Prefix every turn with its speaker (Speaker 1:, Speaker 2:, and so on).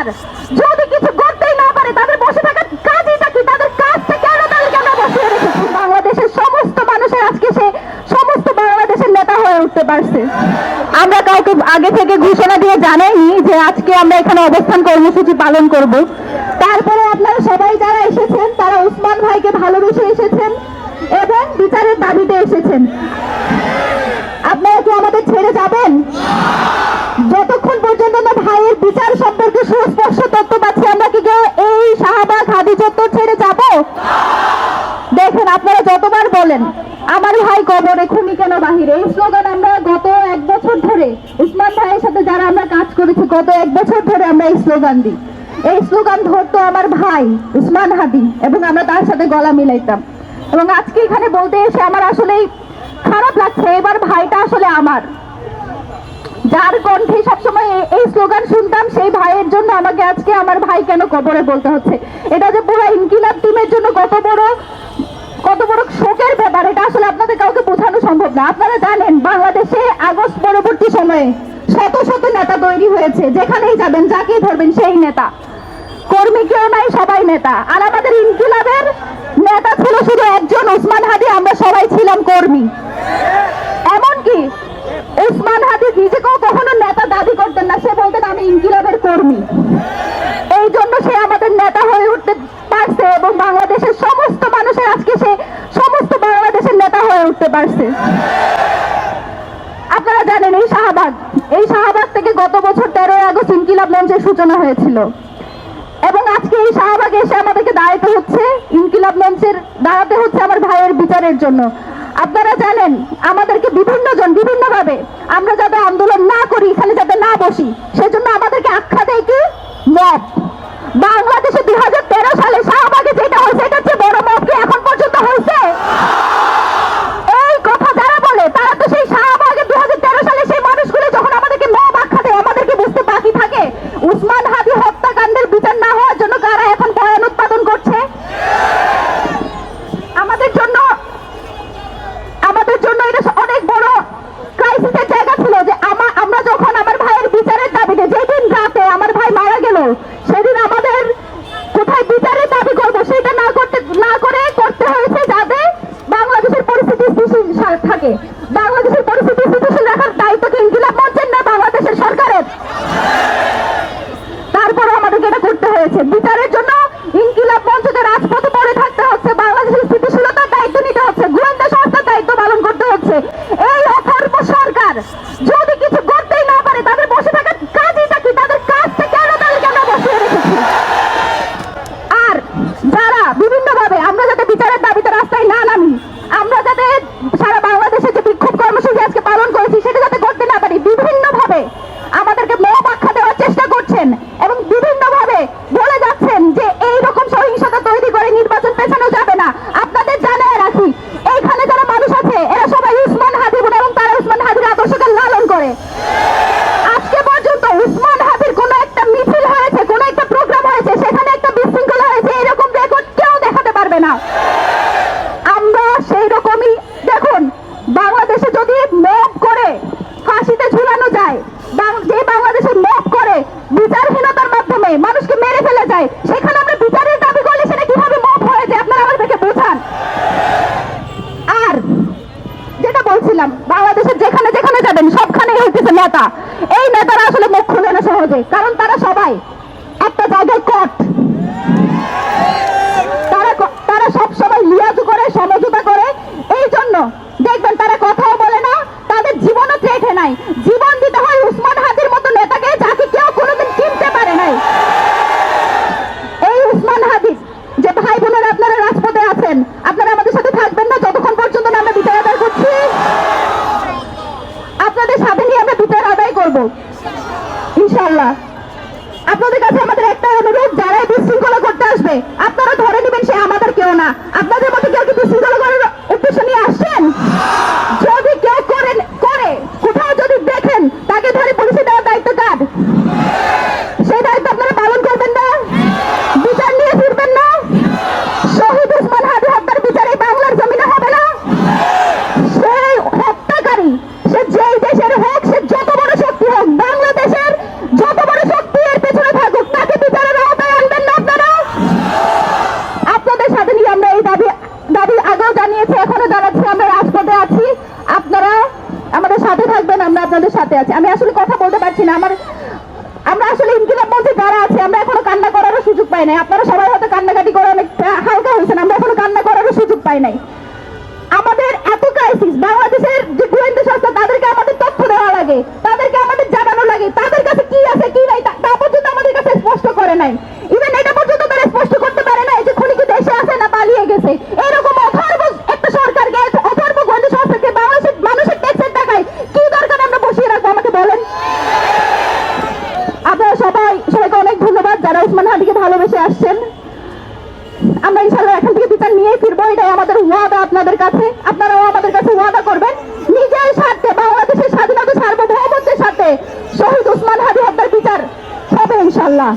Speaker 1: সরকার যদি কিছু করতেই না পারে, তাদের বসে থাকার কাজইটা কি? তাদের কাজটা কেন তাদেরকে আমরা বসিয়ে রেখেছি? বাংলাদেশের সমস্ত মানুষের আজকে সে সমস্ত বাংলাদেশের নেতা হয়ে উঠতে পারছে। আমরা কাউকে আগে থেকে ঘোষণা দিয়ে জানাইনি যে আজকে আমরা এখানে অবস্থান কর্মসূচি পালন করব। তারপরে আপনারা সবাই যারা এসেছেন, তারা উসমান ভাইকে ভালোবেসে এসেছেন এবং বিচারের দাবিতে এসেছেন। আপনারা কি আমাদের ছেড়ে যাবেন? যতক্ষণ পর্যন্ত না ভাইয়ের বিচার সম্পর্কে সুস্পষ্ট তথ্য পাচ্ছি, আমরা কি কেউ এই শাহবাগ হাদি চত্বর ছেড়ে যাব? দেখেন, আপনারা যতবার বলেন, আমার ভাই কবরে খুনি কেন বাহিরে? এই স্লোগান আমরা গত এক বছর ধরে, উসমান ভাইয়ের সাথে যারা আমরা কাজ করেছি, গত এক বছর ধরে আমরা এই স্লোগান দিই। এই স্লোগান ধরতো আমার ভাই, উসমান হাদি, এবং আমরা তার সাথে গলা মিলাইতাম। এবং আজকে এখানে বলতে এসে আমার আসলেই খারাপ লাগছে, এবার ভাইটা আসলে আমার। যার কণ্ঠে সবসময় এই স্লোগান শুনতাম, সেই ভাইয়ের জন্য আমাকে আজকে আমার ভাই কেন কবরে বলতে হচ্ছে? এটা যে পুরো ইনকিলাব টিমের জন্য কত বড় কত বড় শোকের ব্যাপার, এটা আসলে আপনাদের কাউকে বোঝানো সম্ভব না। আপনারা জানেন, বাংলাদেশে আগস্ট পরবর্তী সময়ে শত শত নেতা তৈরি হয়েছে, যেখানেই যাবেন, যাকেই ধরবেন, সেই নেতা। কর্মী কেউ নাই, সবাই নেতা। আর আমাদের ইনকিলাবের নেতা ছিল শুধু একজন ওসমান হাদি আমরা সবাই ছিলাম কর্মী এমনকি উসমান হাদি নিজেকেও কখনো নেতা দাবি করতেন না সে বলতেন আমি ইনকিলাবের কর্মী এই জন্য সে আমাদের উঠতে পারছে এবং বাংলাদেশের সমস্ত মানুষের আজকে সে সমস্ত বাংলাদেশের নেতা হয়ে উঠতে পারছে। আপনারা জানেন এই শাহবাগ এই শাহবাগ থেকে গত বছর তেরোই আগস্ট ইনকিলাব মঞ্চের সূচনা হয়েছিল। এবং আজকে এই শাহবাগে এসে আমাদেরকে দাঁড়াতে হচ্ছে, ইনকিলাব মঞ্চের দাঁড়াতে হচ্ছে আমার ভাইয়ের বিচারের জন্য। আপনারা জানেন, আমাদেরকে বিভিন্ন জন বিভিন্ন ভাবে আমরা যাতে আন্দোলন না করি এখানে যাতে না বসি সেজন্য আমাদেরকে আখ্যা দেয় কি মব বাংলাদেশে দুই হাজার তেরো সালে শাহবাগে যেটা হয়েছে এটা হচ্ছে বড় মব কি এখন পর্যন্ত হয়েছে এই কথা যারা বলে তারা তো সেই শাহবাগে দু হাজার তেরো সালে সেই মানুষগুলো যখন আমাদেরকে মব আখ্যা দেয় আমাদেরকে বুঝতে বাকি থাকে উসমান হাদি হত্যাকাণ্ডের বিচার না হওয়ার জন্য কারা এখন বয়ান উৎপাদন করছে আমাদের জন্য আমাদের জন্য এটা অনেক বড় ক্রাইসিসের জায়গা ছিল যে আমা- আমরা যখন আমার ভাইয়ের বিচারের দাবিতে যেদিন রাতে আমার ভাই মারা গেল সেদিন আমাদের কোথায় বিচারের দাবি করব সেটা না করতে না করে করতে হয়েছে যাতে বাংলাদেশের পরিস্থিতি স্থিতিশীল সা- থাকে বাংলাদেশের পরিস্থিতি স্থিতিশীল রাখার দায়িত্ব কি ইনকিলাব মঞ্চের না বাংলাদেশের সরকারের তারপরে আমাদেরকে এটা করতে হয়েছে বিচারের জন্য ইনকিলাব মঞ্চকে রাজপথে পড়ে থাকতে হচ্ছে বাংলাদেশের স্থিতিশীলতার দায়িত্ব নিতে হচ্ছে গোয়েন্দা সংস্থার দায়িত্ব পালন করতে হচ্ছে এই অথর্ব সরকার যদি কিছু করতেই না পারে তাদের বসে থাকার কাজইটা কি তাদের কাজটা কেন তাদেরকে আমরা বসিয়ে রেখেছি আর যারা বিভিন্নভাবে আমরা যাতে বিচারের দাবিতে রাস্তায় না নামি আমরা যাতে সারা বাংলাদেশে যে বিক্ষোভ কর্মসূচি আজকে পালন করেছি সেটা যাতে করতে না পারি বিভিন্নভাবে আমাদেরকে মব আখ্যা দেওয়ার চেষ্টা করছেন এবং বিভিন্নভাবে বলে যাচ্ছেন যে এই রকম সহিংসতা তৈরি করে নির্বাচন পেছানো যাবে না আপনাদের জানায় রাখি এইখানে যারা মানুষ আছে এরা সবাই উসমান হাদিব এবং তারা উসমান হাদির আদর্শকে লালন করে আজকে পর্যন্ত উসমান হাদির কোনো একটা মিছিল হয়েছে কোনো একটা প্রোগ্রাম হয়েছে সেখানে একটা বিশৃঙ্খলা হয়েছে এরকম রেকর্ড কেউ দেখাতে পারবে না আমরা সেই রকমই দেখুন বাংলাদেশে যদি করে, ফাঁসিতে ঝুলানো যায় যে বাংলাদেশে করে, বিচারহীনতার মাধ্যমে মানুষকে মেরে ফেলে যায়, সেখানে আমরা বিচারের দাবি করলে সেটা কীভাবে হয়ে যায়? আপনারা বোঝান। আর যেটা বলছিলাম, বাংলাদেশের যেখানে যেখানে যাবেন, সবখানেই হইতেছে নেতা। এই নেতারা আসলে মুখ খুলে না সহজে, কারণ তারা সবাই একটা জায়গায় কট তারা ক- তারা সব সময় লিয়াজু করে সমঝোতা করে এই জন্য দেখবেন তারা কথাও বলে না তাদের জীবনও চেটে নাই জীবন দিতে হয় উসমান হাদির মতো নেতাকে যাকে কেউ কোনোদিন চিনতে পারে নাই এই উসমান হাদিস যে ভাই বোনেরা আপনারা রাজপথে আছেন আপনারা আমাদের সাথে থাকবেন না যতক্ষণ পর্যন্ত না আমরা বিচার আদায় করছি আপনাদের সাথে নিয়ে আমরা বিচার আদায় করব। ইনশাআল্লাহ। আপনাদের কাছে আমাদের একটা অনুরোধ যারা বিশৃঙ্খলা করতে আসবে, আপনারা ধরে নেবেন সে আমাদের কেউ না। আপনাদের মধ্যে কেউ কি বিশৃঙ্খলা করার আসলে কথা বলতে পারছি না। আমার আমরা আসলে ইনকিলাব মঞ্চে যারা আছে, আমরা এখনও কান্না করারও সুযোগ পাই নাই। আপনারা সবাই হয়তো কান্নাকাটি করে অনেক হালকা হয়েছেন, আমরা এখনও কান্না করার সুযোগ পাই নাই। আমাদের এত ক্রাইসিস ভালোবেসে আসছেন। আমরা ইনশাল্লাহ এখান থেকে বিচার নিয়ে ফিরবো, এটাই আমাদের ওয়াদা আপনাদের কাছে। আপনারাও আমাদের কাছে ওয়াদা করবেন। নিজের স্বার্থে, বাংলাদেশের স্বাধীনতা সার্বভৌমত্বের সাথে শহীদ উসমান হাবি হত্যার বিচার হবে ইনশাল্লাহ